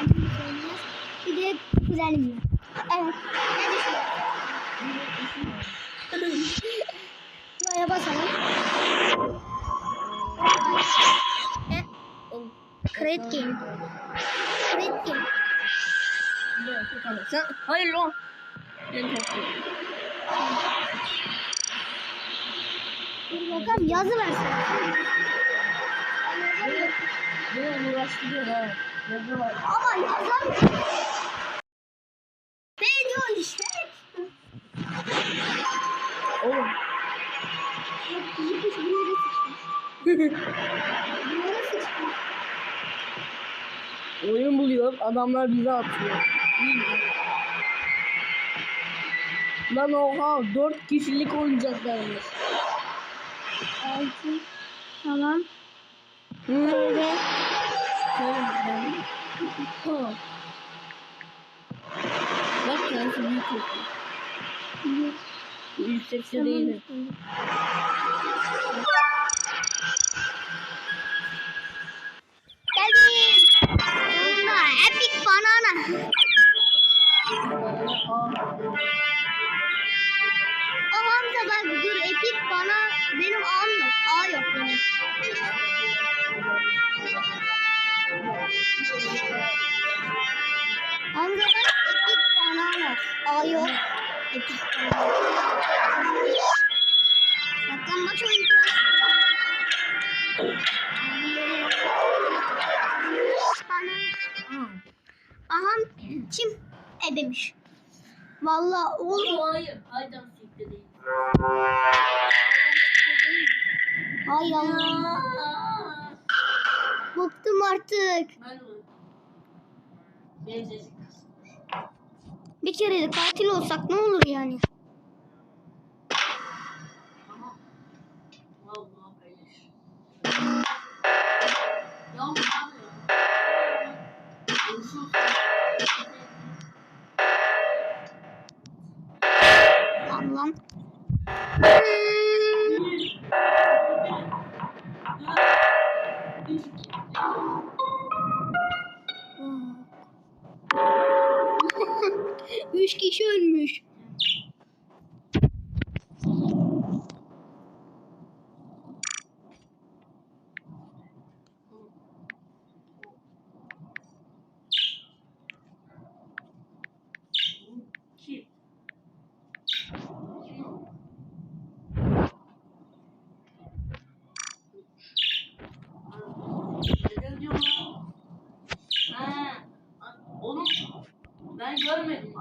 abim söyleyeceğiz. Bir de kuzenimle. Evet. Ne düşünüyorsun? Buraya basalım. Credit game. Credit game. Sen hayır lan. Ben. Dur bakalım yazı versin. Beni uğraştırıyor ha. Ama yazamıyorum. Ne diyor işte? Oğlum. Bizi kuş buraya sıçmış. Oyun buluyor. Adamlar bize atıyor. Lan oha 4 kişilik oyuncaklarmış. Altı. Tamam. Hı. Ha. Bak kendisi büyük yapıyor. Yüksekte değil. Geldim. Epic banana. O Hamza bak dur epic bana benim A'm yok. A yok benim. Hamza bak epic banana. A yok. Epic banana. Saklanmaç oyuncu. Bana. Aha kim e demiş. Vallahi oğlum. Hayır. Haydan sikte değil. Hay Allah. Bıktım artık. Bir kere de katil olsak ne olur yani?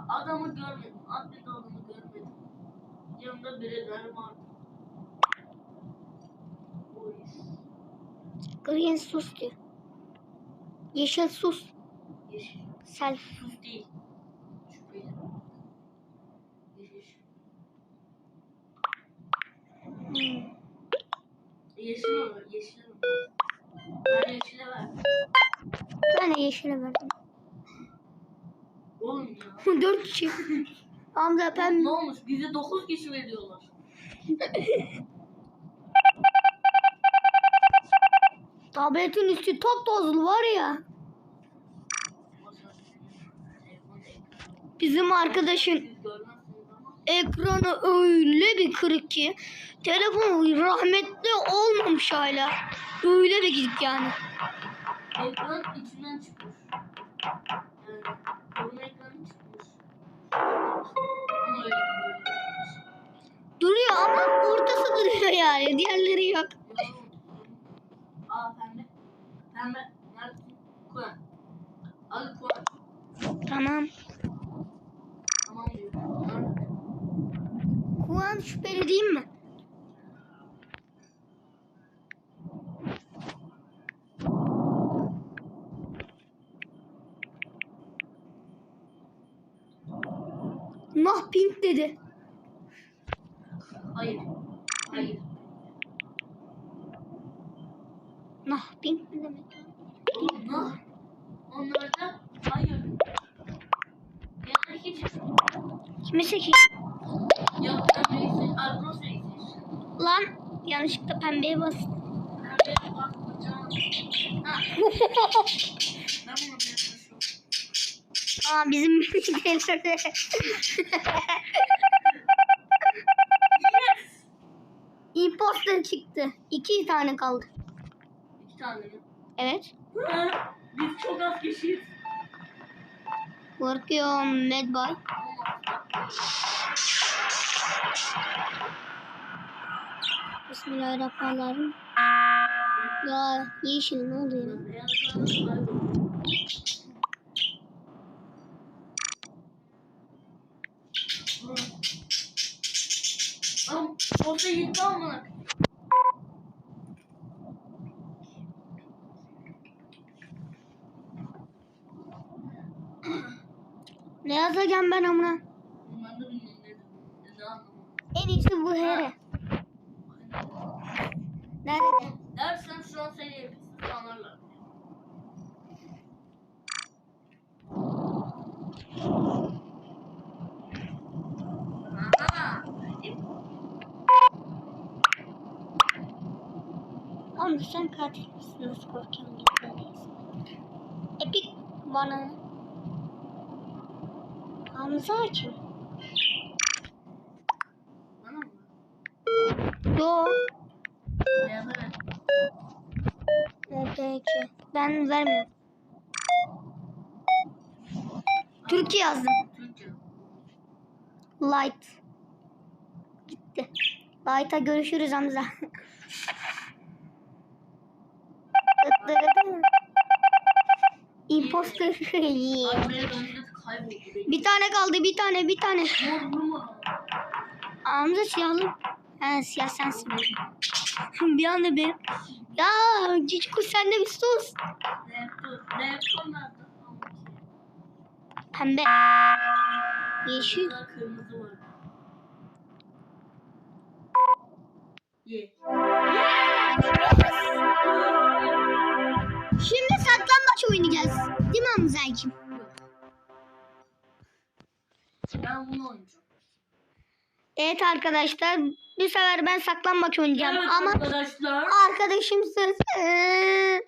Adamı görmedim. Atlet adamı görmedim. Yanında birileri vardı. Green sus diyor. Yeşil sus. Yeşil. Self. Sus değil. Şüpheli. Yeşil. Hmm. Yeşil olur. Yeşil olur. Ben yeşile ver. Ben de yeşile verdim. Oğlum ya. Dört kişi. Hamza pembe. Ne olmuş? Bize 9 kişi veriyorlar. Tabletin üstü top tozlu var ya. Bizim arkadaşın ekranı öyle bir kırık ki telefon rahmetli olmamış hala. Öyle bir gidip yani. Ekran içinden çıkmış. Duruyor ama ortası duruyor yani. Diğerleri yok. Aa pembe. Pembe. Neredesin? Kuan. Al Kuan. Tamam. Tamam diyor. Şüpheli değil mi? Nah pink dedi. Hayır. Hayır. Nah pink mi demek? Onlar. Onlar da hayır. Ya hiç. Kimi seçeyim? Ya pembeyi Alpros reisi. Lan yanlışlıkla pembeye bastım. Pembeye bakmayacağım. Ha. Ben bunu yapmışım. Aa bizim Imposter çıktı. İki tane kaldı. İki tane mi? Evet. Biz çok az kişiyiz. Korkuyorum Medbay. Bismillahirrahmanirrahim. Ya yeşil ne oldu ya? Orta gitti ama. Ne yazacağım ben amına? En iyisi bu here. Nerede? Dersen şu an seni yapıyorsun anlarlar. Aha. Oğlum sen katil misin? Nasıl korkuyorsun? Epik bana. Hamza kim? Bana mı? Yo. Ben vermiyorum. Türkiye yazdım. Türkçe. Light. Gitti. Light'a görüşürüz Hamza. Imposter. Bir tane kaldı bir tane bir tane. Hamza siyahlı. He siyah sensin. bir anda benim. Ya cici kuş sen de bir sus. Pembe. Yeşil. Şimdi saklambaç oynayacağız. Değil mi Hamza'cığım? Ben bunu oynayacağım. Evet arkadaşlar. Bu sefer ben saklambaç oynayacağım. Evet Ama arkadaşlar. arkadaşımsız. Ee,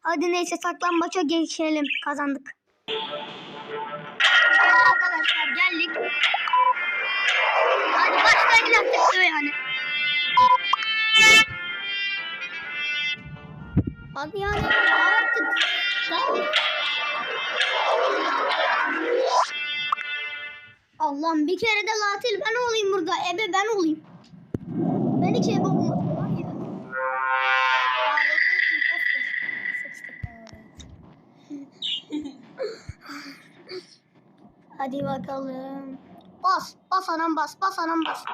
hadi neyse saklambaça geçelim. Kazandık. Arkadaşlar geldik. Hadi başlayın artık yani. Hadi yani artık. Allah'ım bir kere de latil ben olayım burada. Ebe ben olayım. Ben hiç ebe olmadım. Hadi bakalım. Bas. Bas anam bas. Bas anam bas.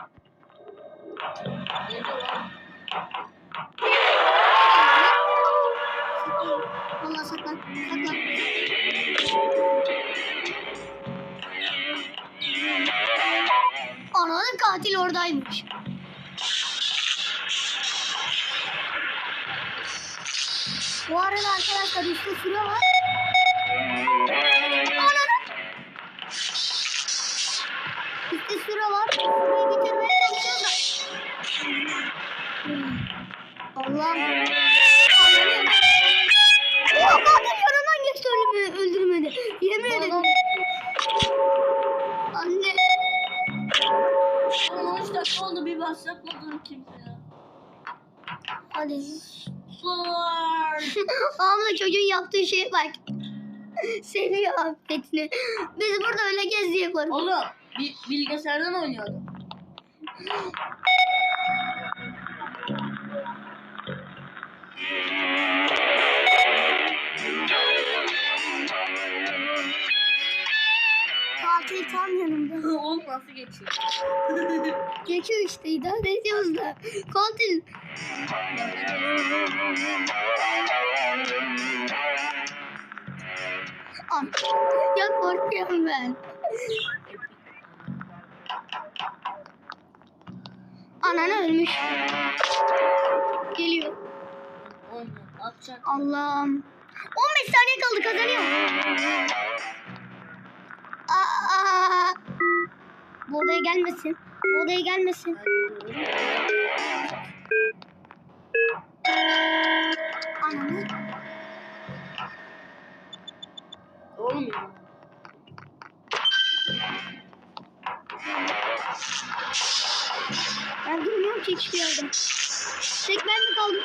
Saklan. Saklan. Ananın katil oradaymış. Bu arada arkadaşlar üstte süre var. Ananın. Üstte süre var. Süreyi bitirmeye çalışacağız da. Allah'ım. Çocuğun yaptığı şeye bak. Seviyor affetini. Biz burada öyle gezi yaparız. Oğlum bir bilgisayardan oynuyordum. Katil tam yanımda. Oğlum nasıl geçiyor? Geçiyor işte idare ediyoruz da. Katil. Ya korkuyorum ben. Anan ölmüş. Geliyor. Allah'ım. 15 saniye kaldı kazanıyor. Aa, bu odaya gelmesin. Bu odaya gelmesin. Ananı. Oğlum Ki hiçbir yerde. Tek ben mi kaldım?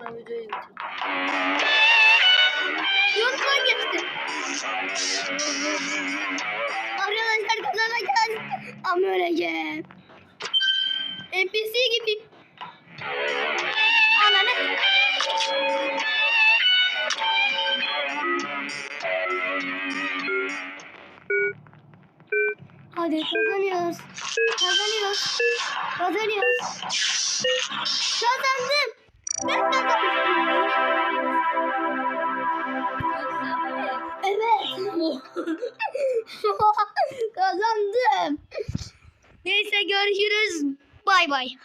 Ben videoyu bitirdim. Yorumlar geçti. Arkadaşlar kazanacağız. Ama öleceğim. NPC gibi. Ananı. Hadi kazanıyoruz. Kazanıyoruz. Kazanıyoruz. Kazandım. Ben kazandım. Evet. Kazandım. Neyse görüşürüz. Bay bay.